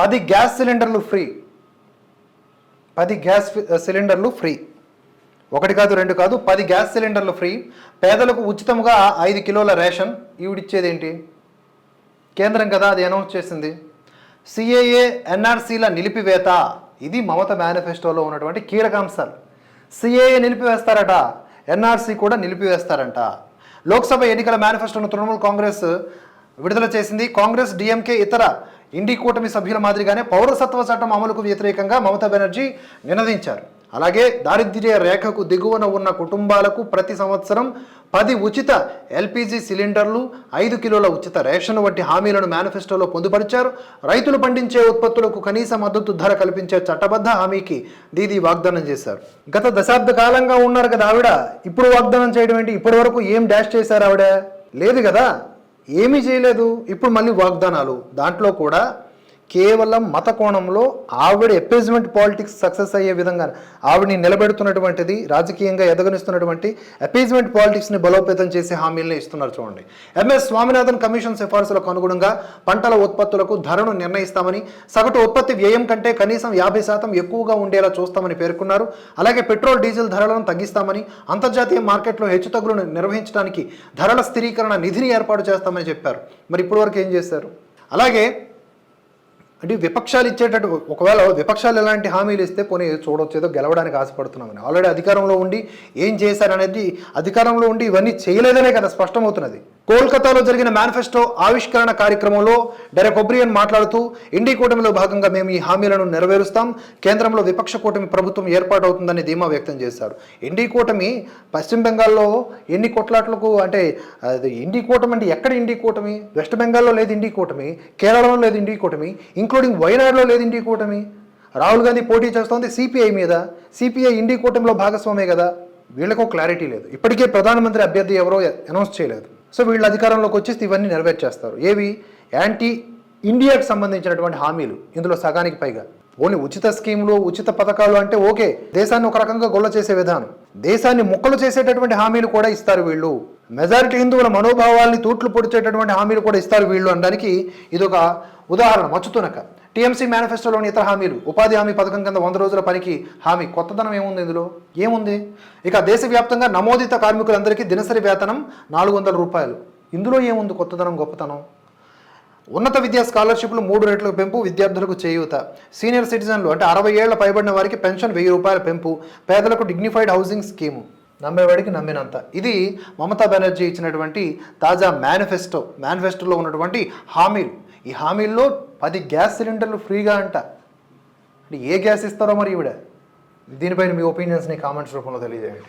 పది గ్యాస్ సిలిండర్లు ఫ్రీ. పది గ్యాస్ సిలిండర్లు ఫ్రీ. ఒకటి కాదు రెండు కాదు పది గ్యాస్ సిలిండర్లు ఫ్రీ. పేదలకు ఉచితంగా ఐదు కిలోల రేషన్ ఈవిడిచ్చేది ఏంటి కేంద్రం కదా అది అనౌన్స్ చేసింది. సిఏఏ ఎన్ఆర్సీల నిలిపివేత. ఇది మమత మేనిఫెస్టోలో ఉన్నటువంటి కీలకాంశాలు సిఏఏ నిలిపివేస్తారట ఎన్ఆర్సీ కూడా నిలిపివేస్తారంట. లోక్సభ ఎన్నికల మేనిఫెస్టోను తృణమూల్ కాంగ్రెస్ విడుదల చేసింది. కాంగ్రెస్ డిఎంకే ఇతర ఇండి కూటమి సభ్యుల మాదిరిగానే పౌరసత్వ చట్టం అమలుకు వ్యతిరేకంగా మమతా బెనర్జీ నినదించారు అలాగే దారిద్ర్య రేఖకు దిగువన ఉన్న కుటుంబాలకు ప్రతి సంవత్సరం పది ఉచిత ఎల్పిజి సిలిండర్లు ఐదు కిలోల ఉచిత రేషన్ వంటి హామీలను మేనిఫెస్టోలో పొందుపరిచారు. రైతులు పండించే ఉత్పత్తులకు కనీస మద్దతు ధర కల్పించే చట్టబద్ధ హామీకి దీది వాగ్దానం చేశారు. గత దశాబ్ద కాలంగా ఉన్నారు కదా ఆవిడ. ఇప్పుడు వాగ్దానం చేయడం ఏంటి? ఇప్పటి వరకు ఏం డాష్ చేశారు ఆవిడ? లేదు కదా? ఏమీ చేయలేదు. ఇప్పుడు మళ్ళీ వాగ్దానాలు. దాంట్లో కూడా కేవలం మత కోణంలో ఆవిడ ఎపేజ్మెంట్ పాలిటిక్స్ సక్సెస్ అయ్యే విధంగా ఆవిడని నిలబెడుతున్నటువంటిది రాజకీయంగా ఎదగనిస్తున్నటువంటి అపేజ్మెంట్ పాలిటిక్స్ని బలోపేతం చేసే హామీలను ఇస్తున్నారు చూడండి. ఎంఎస్ స్వామినాథన్ కమిషన్ సిఫార్సులకు అనుగుణంగా పంటల ఉత్పత్తులకు ధరను నిర్ణయిస్తామని సగటు ఉత్పత్తి వ్యయం కంటే కనీసం యాభై శాతం ఎక్కువగా ఉండేలా చూస్తామని పేర్కొన్నారు. అలాగే పెట్రోల్ డీజిల్ ధరలను తగ్గిస్తామని అంతర్జాతీయ మార్కెట్లో హెచ్చుతగ్గులను నిర్వహించడానికి ధరల స్థిరీకరణ నిధిని ఏర్పాటు చేస్తామని చెప్పారు. మరి ఇప్పటివరకు ఏం చేశారు? అలాగే అంటే విపక్షాలు ఇచ్చేటట్టు ఒకవేళ విపక్షాలు ఎలాంటి హామీలు ఇస్తే పోనీ చూడొచ్చు ఏదో గెలవడానికి ఆశపడుతున్నామని ఆల్రెడీ అధికారంలో ఉండి ఏం చేశారనేది అధికారంలో ఉండి ఇవన్నీ చేయలేదనే కదా స్పష్టమవుతున్నది. కోల్కతాలో జరిగిన మేనిఫెస్టో ఆవిష్కరణ కార్యక్రమంలో డెరెక్ ఒబ్రియన్ మాట్లాడుతూ ఇండి కూటమిలో భాగంగా మేము ఈ హామీలను నెరవేరుస్తాం. కేంద్రంలో విపక్ష కూటమి ప్రభుత్వం ఏర్పాటవుతుందని ధీమా వ్యక్తం చేశారు. ఇండి కూటమి పశ్చిమ బెంగాల్లో ఎన్ని కొట్లాట్లకు అంటే అది ఇండి కూటమి అంటే ఎక్కడ ఇండి కూటమి? వెస్ట్ బెంగాల్లో లేదు ఇండి కూటమి. కేరళలో లేదు ఇండి కూటమి. ఇంక్లూడింగ్ వైనాడులో లేదు ఇండి కూటమి. రాహుల్ గాంధీ పోటీ చేస్తోంది సిపిఐ మీద. సిపిఐ ఇండి కూటమిలో భాగస్వామే కదా. వీళ్ళకు క్లారిటీ లేదు. ఇప్పటికే ప్రధానమంత్రి అభ్యర్థి ఎవరో అనౌన్స్ చేయలేదు. సో వీళ్ళు అధికారంలోకి వచ్చేసి ఇవన్నీ నెరవేర్చేస్తారు. ఏవి? యాంటీ ఇండియాకి సంబంధించినటువంటి హామీలు. ఇందులో సగానికి పైగా. ఓన్లీ ఉచిత స్కీములు ఉచిత పథకాలు అంటే ఓకే. దేశాన్ని ఒక రకంగా గొల్ల చేసే విధానం. దేశాన్ని ముక్కలు చేసేటటువంటి హామీలు కూడా ఇస్తారు వీళ్ళు. మెజారిటీ హిందువుల మనోభావాల్ని తూట్లు పొడిచేటటువంటి హామీలు కూడా ఇస్తారు వీళ్ళు అనడానికి ఇది ఒక ఉదాహరణ. మచ్చుతునక. టీఎంసీ మేనిఫెస్టోలోని ఇతర హామీలు ఉపాధి హామీ పథకం కింద వంద రోజుల పనికి హామీ. కొత్తదనం ఏముంది ఇందులో? ఏముంది? ఇక దేశవ్యాప్తంగా నమోదిత కార్మికులందరికీ దినసరి వేతనం నాలుగు వందల రూపాయలు. ఇందులో ఏముంది కొత్తదనం గొప్పతనం? ఉన్నత విద్యా స్కాలర్షిప్లు మూడు రెట్లకు పెంపు విద్యార్థులకు చేయూత. సీనియర్ సిటిజన్లు అంటే అరవై ఏళ్ళ పైబడిన వారికి పెన్షన్ వెయ్యి రూపాయల పెంపు. పేదలకు డిగ్నిఫైడ్ హౌసింగ్ స్కీము. నమ్మేవాడికి నమ్మినంత. ఇది మమతా బెనర్జీ ఇచ్చినటువంటి తాజా మేనిఫెస్టో మేనిఫెస్టోలో ఉన్నటువంటి హామీలు. ఈ హామీల్లో పది గ్యాస్ సిలిండర్లు ఫ్రీగా అంట. అంటే ఏ గ్యాస్ ఇస్తారో మరి ఈవిడ? దీనిపైన మీ ఒపీనియన్స్ని కామెంట్స్ రూపంలో తెలియజేయండి.